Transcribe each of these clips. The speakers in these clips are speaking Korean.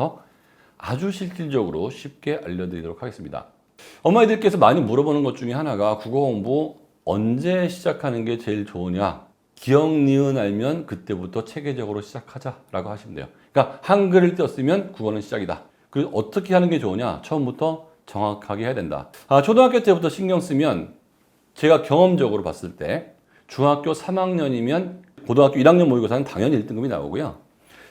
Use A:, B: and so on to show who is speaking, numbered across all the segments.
A: 처음부터 아주 실질적으로 쉽게 알려드리도록 하겠습니다. 어머니들께서 많이 물어보는 것 중에 하나가 국어 공부 언제 시작하는 게 제일 좋으냐? 기억, 니은 알면 그때부터 체계적으로 시작하자라고 하시면 돼요. 그러니까 한글을 띄었으면 국어는 시작이다. 그리고 어떻게 하는 게 좋으냐? 처음부터 정확하게 해야 된다. 아, 초등학교 때부터 신경 쓰면 제가 경험적으로 봤을 때 중학교 3학년이면 고등학교 1학년 모의고사는 당연히 1등급이 나오고요.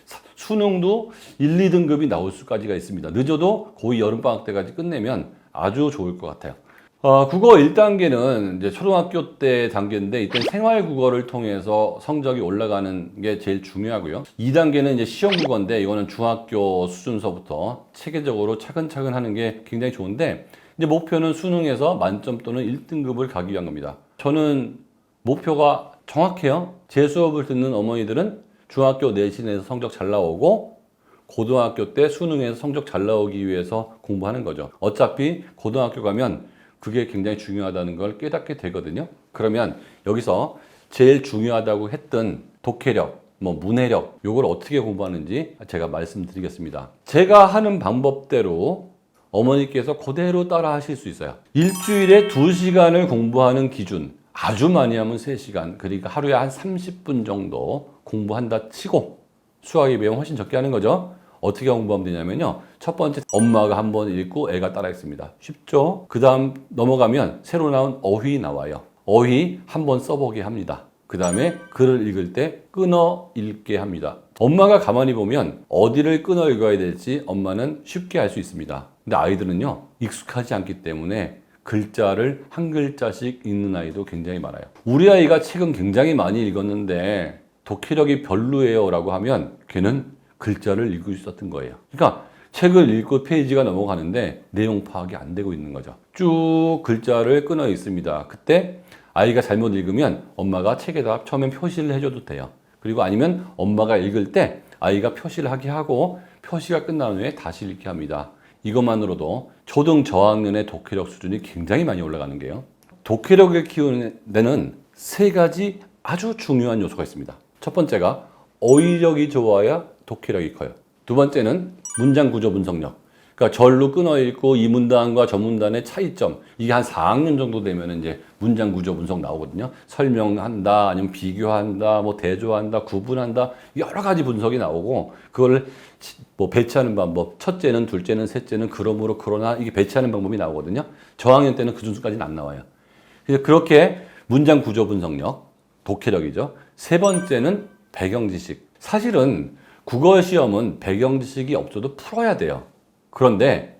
A: 사- 수능도 1, 2등급이 나올 수까지가 있습니다. 늦어도 고2 여름방학 때까지 끝내면 아주 좋을 것 같아요. 어, 국어 1단계는 이제 초등학교 때 단계인데 이때 생활 국어를 통해서 성적이 올라가는 게 제일 중요하고요. 2단계는 이제 시험 국어인데 이거는 중학교 수준서부터 체계적으로 차근차근 하는 게 굉장히 좋은데 이제 목표는 수능에서 만점 또는 1등급을 가기 위한 겁니다. 저는 목표가 정확해요. 제 수업을 듣는 어머니들은 중학교 내신에서 성적 잘 나오고 고등학교 때 수능에서 성적 잘 나오기 위해서 공부하는 거죠. 어차피 고등학교 가면 그게 굉장히 중요하다는 걸 깨닫게 되거든요. 그러면 여기서 제일 중요하다고 했던 독해력, 뭐 문해력, 요걸 어떻게 공부하는지 제가 말씀드리겠습니다. 제가 하는 방법대로 어머니께서 그대로 따라 하실 수 있어요. 일주일에 2시간을 공부하는 기준. 아주 많이 하면 3시간. 그러니까 하루에 한 30분 정도 공부한다 치고 수학의 비용 훨씬 적게 하는 거죠. 어떻게 공부하면 되냐면요. 첫 번째 엄마가 한 번 읽고 애가 따라 읽습니다. 쉽죠? 그 다음 넘어가면 새로 나온 어휘 나와요. 어휘 한 번 써보게 합니다. 그 다음에 글을 읽을 때 끊어 읽게 합니다. 엄마가 가만히 보면 어디를 끊어 읽어야 될지 엄마는 쉽게 알 수 있습니다. 근데 아이들은요, 익숙하지 않기 때문에 글자를 한 글자씩 읽는 아이도 굉장히 많아요. 우리 아이가 책은 굉장히 많이 읽었는데 독해력이 별로예요 라고 하면 걔는 글자를 수 있었던 거예요. 그러니까 책을 읽고 페이지가 넘어가는데 내용 파악이 안 되고 있는 거죠. 쭉 글자를 끊어 있습니다. 그때 아이가 잘못 읽으면 엄마가 책에다 처음엔 표시를 해줘도 돼요. 그리고 아니면 엄마가 읽을 때 아이가 표시를 하게 하고 표시가 끝난 후에 다시 읽게 합니다. 이것만으로도 초등 저학년의 독해력 수준이 굉장히 많이 올라가는 게요. 독해력을 키우는 데는 세 가지 아주 중요한 요소가 있습니다. 첫 번째가 어휘력이 좋아야 독해력이 커요. 두 번째는 문장 구조 분석력. 그러니까 절로 끊어 읽고 이 문단과 저 문단의 차이점. 이게 한 4학년 정도 되면 이제 문장 구조 분석 나오거든요. 설명한다, 아니면 비교한다, 뭐 대조한다, 구분한다. 여러 가지 분석이 나오고 그걸 뭐 배치하는 방법. 첫째는, 둘째는, 셋째는 그러므로 그러나 이게 배치하는 방법이 나오거든요. 저학년 때는 그 순서까지는 안 나와요. 그래서 그렇게 문장 구조 분석력, 독해력이죠. 세 번째는 배경 지식. 사실은 국어 시험은 배경 지식이 없어도 풀어야 돼요. 그런데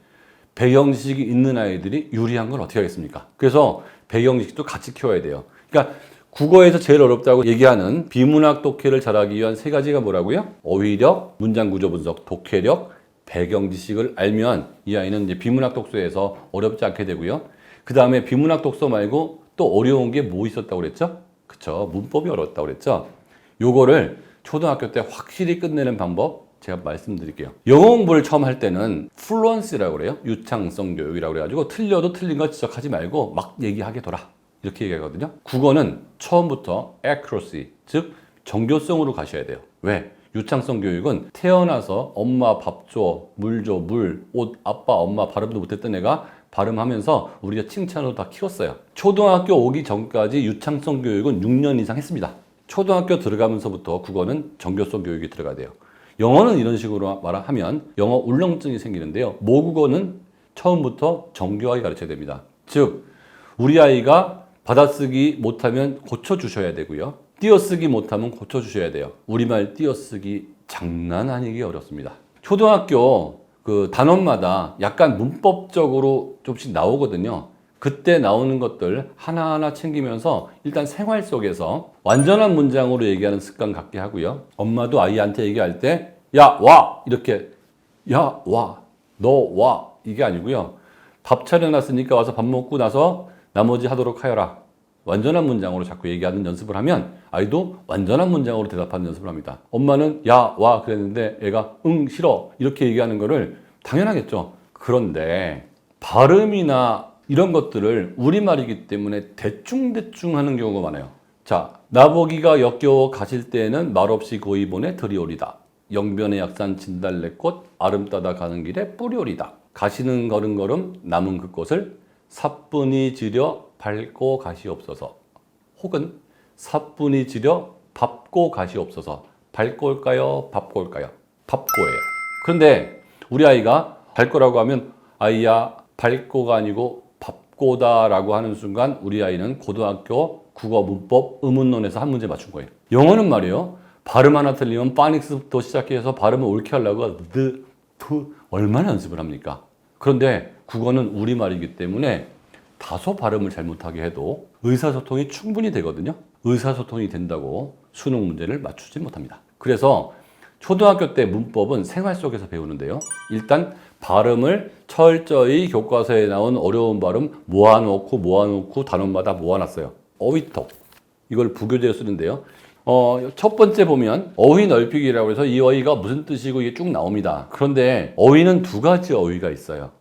A: 배경 지식이 있는 아이들이 유리한 건 어떻게 하겠습니까? 그래서 배경 지식도 같이 키워야 돼요. 그러니까 국어에서 제일 어렵다고 얘기하는 비문학 독해를 잘하기 위한 세 가지가 뭐라고요? 어휘력, 문장 구조 분석, 독해력, 배경 지식을 알면 이 아이는 이제 비문학 독서에서 어렵지 않게 되고요. 그 다음에 비문학 독서 말고 또 어려운 게 뭐 있었다고 그랬죠? 그쵸. 문법이 어렵다고 그랬죠? 요거를 초등학교 때 확실히 끝내는 방법 제가 말씀드릴게요. 영어 공부를 처음 할 때는 플루언시라고 그래요. 유창성 교육이라고 그래가지고 틀려도 틀린 거 지적하지 말고 막 얘기하게 둬라. 이렇게 얘기하거든요. 국어는 처음부터 accuracy, 즉 정교성으로 가셔야 돼요. 왜? 유창성 교육은 태어나서 엄마 밥 줘, 물 줘, 물, 옷, 아빠, 엄마 발음도 못했던 애가 발음하면서 우리가 칭찬으로 다 키웠어요. 초등학교 오기 전까지 유창성 교육은 6년 이상 했습니다. 초등학교 들어가면서부터 국어는 정교성 교육이 들어가야 돼요. 영어는 이런 식으로 말하면 영어 울렁증이 생기는데요. 모국어는 처음부터 정교하게 가르쳐야 됩니다. 즉, 우리 아이가 받아쓰기 못하면 고쳐주셔야 되고요. 띄어쓰기 못하면 고쳐주셔야 돼요. 우리말 띄어쓰기 장난 아니게 어렵습니다. 초등학교 그 단원마다 약간 문법적으로 조금씩 나오거든요. 그때 나오는 것들 하나하나 챙기면서 일단 생활 속에서 완전한 문장으로 얘기하는 습관 갖게 하고요. 엄마도 아이한테 얘기할 때, 야, 와! 이렇게, 야, 와! 너 와! 이게 아니고요. 밥 차려놨으니까 와서 밥 먹고 나서 나머지 하도록 하여라. 완전한 문장으로 자꾸 얘기하는 연습을 하면 아이도 완전한 문장으로 대답하는 연습을 합니다. 엄마는 야, 와 그랬는데 애가 응, 싫어. 이렇게 얘기하는 거를 당연하겠죠. 그런데 발음이나 이런 것들을 우리말이기 때문에 대충대충 하는 경우가 많아요. 자, 나보기가 역겨워 가실 때에는 말없이 고이 보내 들이오리다. 영변의 약산 진달래꽃 아름 따다 가는 길에 뿌리오리다. 가시는 걸음걸음 남은 그 꽃을 사뿐히 지려 밟고 가시옵소서. 혹은 사뿐히 지려 밟고 가시옵소서. 밟고 올까요? 밟고 올까요? 밟고예요. 그런데 우리 아이가 밟고라고 하면 아이야 밟고가 아니고 밟고다라고 하는 순간 우리 아이는 고등학교 국어 문법 의문론에서 한 문제 맞춘 거예요. 영어는 말이에요. 발음 하나 틀리면 파닉스부터 시작해서 발음을 옳게 하려고 느, 투 얼마나 연습을 합니까? 그런데 국어는 우리말이기 때문에 다소 발음을 잘못하게 해도 의사소통이 충분히 되거든요. 의사소통이 된다고 수능 문제를 맞추지 못합니다. 그래서 초등학교 때 문법은 생활 속에서 배우는데요. 일단 발음을 철저히 교과서에 나온 어려운 발음 모아놓고 모아놓고 단원마다 모아놨어요. 어휘톡. 이걸 부교재로 쓰는데요. 어, 첫 번째 보면 어휘 넓히기라고 해서 이 어휘가 무슨 뜻이고 이게 쭉 나옵니다. 그런데 어휘는 두 가지 어휘가 있어요.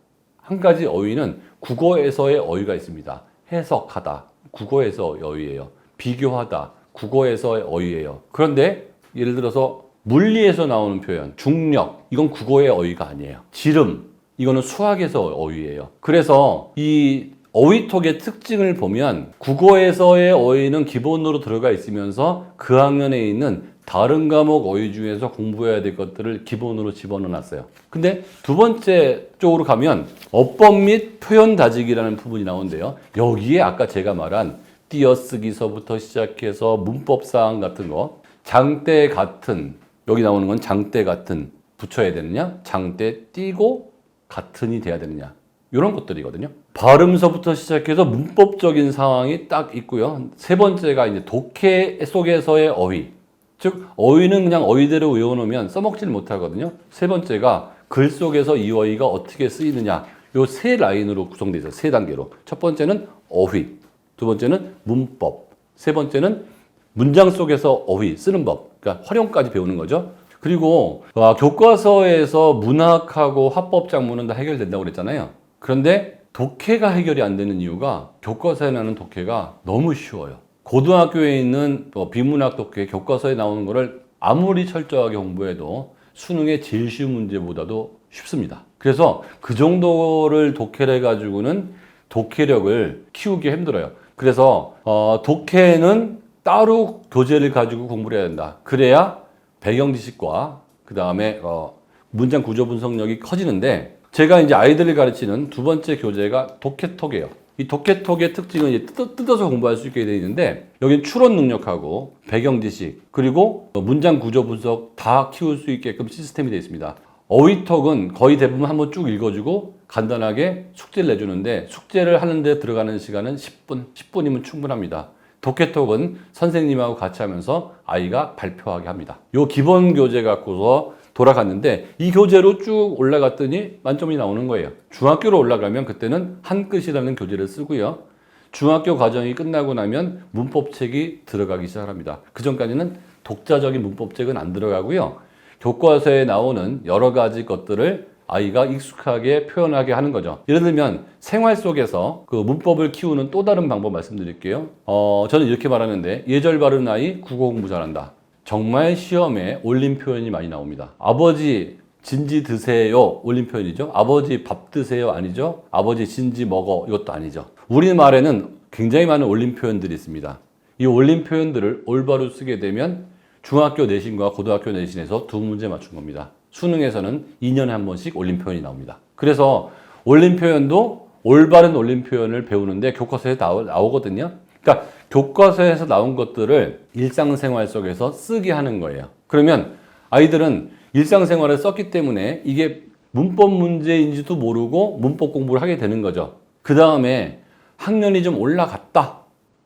A: 한 가지 어휘는 국어에서의 어휘가 있습니다. 해석하다. 국어에서 어휘예요. 비교하다. 국어에서의 어휘예요. 그런데 예를 들어서 물리에서 나오는 표현, 중력, 이건 국어의 어휘가 아니에요. 지름, 이거는 수학에서 어휘예요. 그래서 이 어휘톡의 특징을 보면 국어에서의 어휘는 기본으로 들어가 있으면서 그 학년에 있는 다른 과목 어휘 중에서 공부해야 될 것들을 기본으로 집어넣어 놨어요. 근데 두 번째 쪽으로 가면 어법 및 표현 다지기라는 부분이 나오는데요. 여기에 아까 제가 말한 띄어쓰기서부터 시작해서 문법 사항 같은 거, 장대 같은 여기 나오는 건 장대 같은 붙여야 되느냐, 장대 띄고 같은이 돼야 되느냐. 이런 것들이거든요. 발음서부터 시작해서 문법적인 상황이 딱 있고요. 세 번째가 이제 독해 속에서의 어휘. 즉, 어휘는 그냥 어휘대로 외워놓으면 써먹지를 못하거든요. 세 번째가 글 속에서 이 어휘가 어떻게 쓰이느냐. 요 세 라인으로 구성되어 있어요. 세 단계로. 첫 번째는 어휘. 두 번째는 문법. 세 번째는 문장 속에서 어휘, 쓰는 법. 그러니까 활용까지 배우는 거죠. 그리고 아, 교과서에서 문학하고 화법 작문은 다 해결된다고 그랬잖아요. 그런데 독해가 해결이 안 되는 이유가 교과서에 나오는 독해가 너무 쉬워요. 고등학교에 있는 뭐 비문학 독해 교과서에 나오는 거를 아무리 철저하게 공부해도 수능의 제일 쉬운 문제보다도 쉽습니다. 그래서 그 정도를 독해를 해가지고는 독해력을 키우기 힘들어요. 그래서 어, 독해는 따로 교재를 가지고 공부를 해야 된다. 그래야 배경 지식과 그 다음에 어, 문장 구조 분석력이 커지는데 제가 이제 아이들을 가르치는 두 번째 교재가 독해톡이에요. 이 독해톡의 특징은 이제 뜯어, 뜯어서 공부할 수 있게 되어 있는데 여기 추론 능력하고 배경 지식 그리고 문장 구조 분석 다 키울 수 있게끔 시스템이 되어 있습니다. 어휘톡은 거의 대부분 한번 쭉 읽어주고 간단하게 숙제를 내주는데 숙제를 하는데 들어가는 시간은 10분, 10분이면 충분합니다. 독해톡은 선생님하고 같이 하면서 아이가 발표하게 합니다. 요 기본 교재 갖고서 돌아갔는데 이 교재로 쭉 올라갔더니 만점이 나오는 거예요. 중학교로 올라가면 그때는 한끝이라는 교재를 쓰고요. 중학교 과정이 끝나고 나면 문법책이 들어가기 시작합니다. 그 전까지는 독자적인 문법책은 안 들어가고요. 교과서에 나오는 여러 가지 것들을 아이가 익숙하게 표현하게 하는 거죠. 예를 들면 생활 속에서 그 문법을 키우는 또 다른 방법 말씀드릴게요. 어, 저는 이렇게 말하는데 예절 바른 아이 국어 공부 잘한다. 정말 시험에 올린 표현이 많이 나옵니다. 아버지 진지 드세요 올린 표현이죠. 아버지 밥 드세요 아니죠. 아버지 진지 먹어 이것도 아니죠. 우리말에는 굉장히 많은 올린 표현들이 있습니다. 이 올린 표현들을 올바로 쓰게 되면 중학교 내신과 고등학교 내신에서 두 문제 맞춘 겁니다. 수능에서는 2년에 한 번씩 올린 표현이 나옵니다. 그래서 올린 표현도 올바른 올린 표현을 배우는데 교과서에 나오, 나오거든요. 그러니까 교과서에서 나온 것들을 일상생활 속에서 쓰게 하는 거예요. 그러면 아이들은 일상생활을 썼기 때문에 이게 문법 문제인지도 모르고 문법 공부를 하게 되는 거죠. 그 다음에 학년이 좀 올라갔다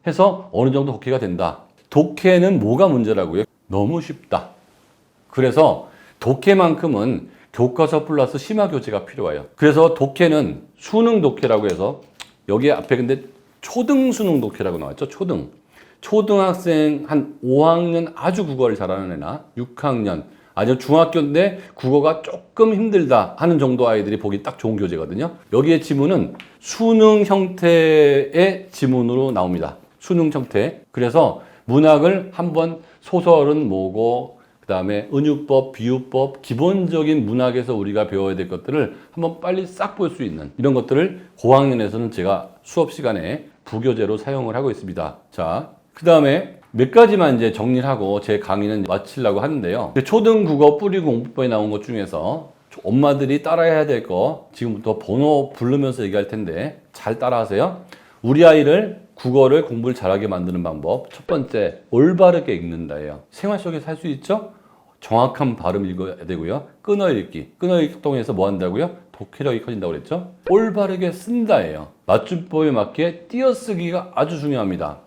A: 해서 어느 정도 독해가 된다. 독해는 뭐가 문제라고요? 너무 쉽다. 그래서 독해만큼은 교과서 플러스 심화 교재가 필요해요. 그래서 독해는 수능 독해라고 해서 여기 앞에 근데 초등 수능 독해라고 나왔죠. 초등. 초등학생 한 5학년 아주 국어를 잘하는 애나 6학년 아니면 중학교인데 국어가 조금 힘들다 하는 정도 아이들이 보기 딱 좋은 교재거든요. 여기에 지문은 수능 형태의 지문으로 나옵니다. 수능 형태. 그래서 문학을 한번 소설은 뭐고 그 다음에 은유법, 비유법, 기본적인 문학에서 우리가 배워야 될 것들을 한번 빨리 싹 볼 수 있는 이런 것들을 고학년에서는 제가 수업 시간에 부교재로 사용을 하고 있습니다. 자, 그 다음에 몇 가지만 이제 정리를 하고 제 강의는 마치려고 하는데요. 초등 국어 뿌리 공부법에 나온 것 중에서 엄마들이 따라해야 될 거 지금부터 번호 부르면서 얘기할 텐데 잘 따라하세요. 우리 아이를 국어를 공부를 잘하게 만드는 방법 첫 번째 올바르게 읽는다예요. 생활 속에서 할 수 있죠? 정확한 발음 읽어야 되고요. 끊어 읽기. 끊어 읽기 통해서 뭐 한다고요? 독해력이 커진다고 그랬죠? 올바르게 쓴다예요. 맞춤법에 맞게 띄어쓰기가 아주 중요합니다.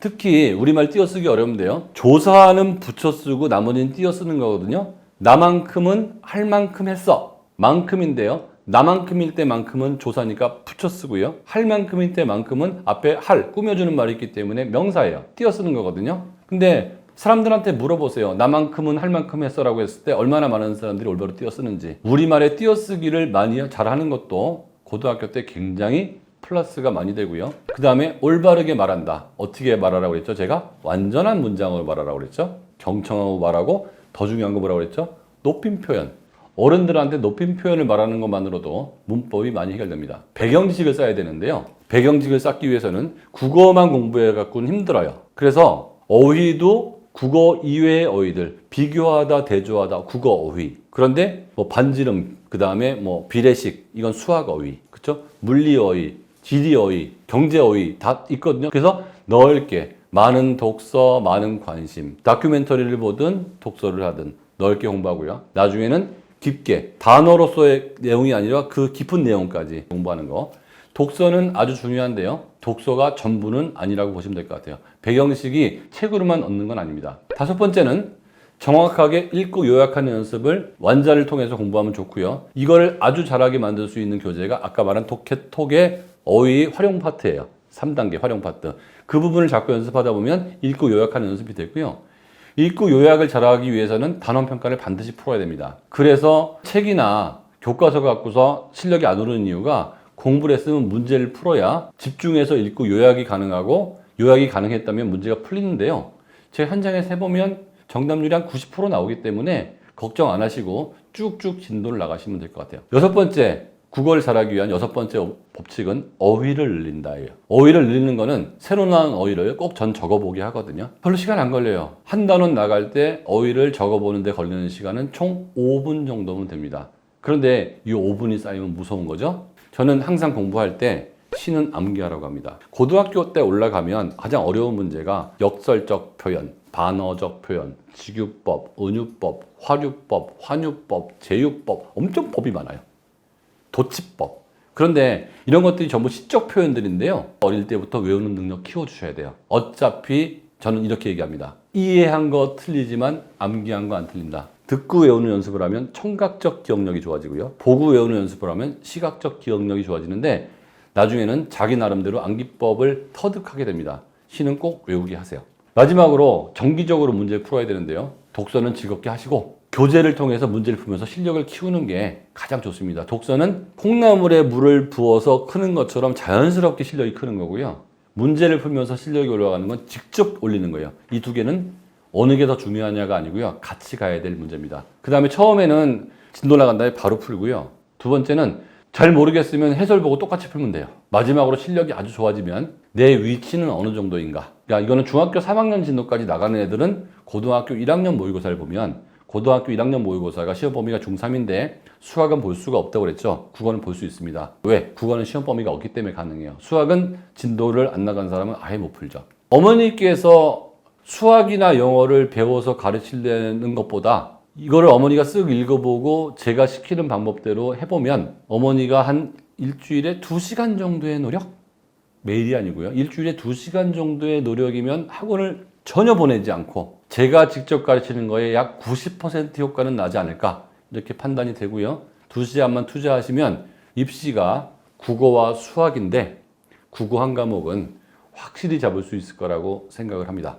A: 특히 우리말 띄어쓰기 어려운데요. 조사는 붙여 쓰고 나머지는 띄어 쓰는 거거든요. 나만큼은 할 만큼 했어. 만큼인데요. 나만큼일 때만큼은 조사니까 붙여 쓰고요. 할 만큼일 때만큼은 앞에 할 꾸며주는 말이 있기 때문에 명사예요. 띄어 쓰는 거거든요. 근데 사람들한테 물어보세요. 나만큼은 할 만큼 했어라고 했을 때 얼마나 많은 사람들이 올바로 띄어 쓰는지. 우리말에 띄어 쓰기를 많이 잘하는 것도 고등학교 때 굉장히 플러스가 많이 되고요. 그 다음에 올바르게 말한다. 어떻게 말하라고 그랬죠? 제가 완전한 문장으로 말하라고 그랬죠? 경청하고 말하고 더 중요한 거 뭐라고 그랬죠? 높임 표현. 어른들한테 높임 표현을 말하는 것만으로도 문법이 많이 해결됩니다. 배경지식을 써야 되는데요. 배경지식을 쌓기 위해서는 국어만 공부해 갖고는 힘들어요. 그래서 어휘도 국어 이외의 어휘들 비교하다 대조하다 국어 어휘. 그런데 뭐 반지름 그 다음에 뭐 비례식 이건 수학 어휘. 그렇죠 물리 어휘 지리 어휘 경제 어휘 다 있거든요. 그래서 넓게 많은 독서 많은 관심 다큐멘터리를 보든 독서를 하든 넓게 공부하고요. 나중에는 깊게 단어로서의 내용이 아니라 그 깊은 내용까지 공부하는 거. 독서는 아주 중요한데요. 독서가 전부는 아니라고 보시면 될 것 같아요. 배경식이 책으로만 얻는 건 아닙니다. 다섯 번째는 정확하게 읽고 요약하는 연습을 완자를 통해서 공부하면 좋고요. 이거를 아주 잘하게 만들 수 있는 교재가 아까 말한 토케톡의 어휘 활용 파트예요. 3단계 활용 파트. 그 부분을 자꾸 연습하다 보면 읽고 요약하는 연습이 되고요. 읽고 요약을 잘하기 위해서는 단원 평가를 반드시 풀어야 됩니다. 그래서 책이나 교과서 갖고서 실력이 안 오르는 이유가 공부를 했으면 문제를 풀어야 집중해서 읽고 요약이 가능하고 요약이 가능했다면 문제가 풀리는데요. 제 현장에서 해보면 정답률이 한 90% 나오기 때문에 걱정 안 하시고 쭉쭉 진도를 나가시면 될 것 같아요. 여섯 번째, 국어를 잘하기 위한 여섯 번째 법칙은 어휘를 늘린다예요. 어휘를 늘리는 거는 새로 나온 어휘를 꼭 전 적어보게 하거든요. 별로 시간 안 걸려요. 한 단원 나갈 때 어휘를 적어보는데 걸리는 시간은 총 5분 정도면 됩니다. 그런데 이 5분이 쌓이면 무서운 거죠. 저는 항상 공부할 때 시는 암기하라고 합니다. 고등학교 때 올라가면 가장 어려운 문제가 역설적 표현, 반어적 표현, 직유법, 은유법, 화류법, 환유법, 제유법 엄청 법이 많아요. 도치법. 그런데 이런 것들이 전부 시적 표현들인데요. 어릴 때부터 외우는 능력 키워주셔야 돼요. 어차피 저는 이렇게 얘기합니다. 이해한 거 틀리지만 암기한 거 안 틀린다. 듣고 외우는 연습을 하면 청각적 기억력이 좋아지고요. 보고 외우는 연습을 하면 시각적 기억력이 좋아지는데 나중에는 자기 나름대로 암기법을 터득하게 됩니다. 시는 꼭 외우게 하세요. 마지막으로 정기적으로 문제를 풀어야 되는데요. 독서는 즐겁게 하시고 교재를 통해서 문제를 풀면서 실력을 키우는 게 가장 좋습니다. 독서는 콩나물에 물을 부어서 크는 것처럼 자연스럽게 실력이 크는 거고요. 문제를 풀면서 실력이 올라가는 건 직접 올리는 거예요. 이 두 개는 어느 게 더 중요하냐가 아니고요. 같이 가야 될 문제입니다. 그 다음에 처음에는 진도 나간 다음에 바로 풀고요. 두 번째는 잘 모르겠으면 해설 보고 똑같이 풀면 돼요. 마지막으로 실력이 아주 좋아지면 내 위치는 어느 정도인가. 그러니까 이거는 중학교 3학년 진도까지 나가는 애들은 고등학교 1학년 모의고사를 보면 고등학교 1학년 모의고사가 시험 범위가 중3인데 수학은 볼 수가 없다고 그랬죠. 국어는 볼 수 있습니다. 왜? 국어는 시험 범위가 없기 때문에 가능해요. 수학은 진도를 안 나간 사람은 아예 못 풀죠. 어머니께서 수학이나 영어를 배워서 가르치려는 것보다 이거를 어머니가 쓱 읽어보고 제가 시키는 방법대로 해보면 어머니가 한 일주일에 2시간 정도의 노력? 매일이 아니고요. 일주일에 2시간 정도의 노력이면 학원을 전혀 보내지 않고 제가 직접 가르치는 거에 약 90% 효과는 나지 않을까 이렇게 판단이 되고요. 2시간만 투자하시면 입시가 국어와 수학인데 국어 한 과목은 확실히 잡을 수 있을 거라고 생각을 합니다.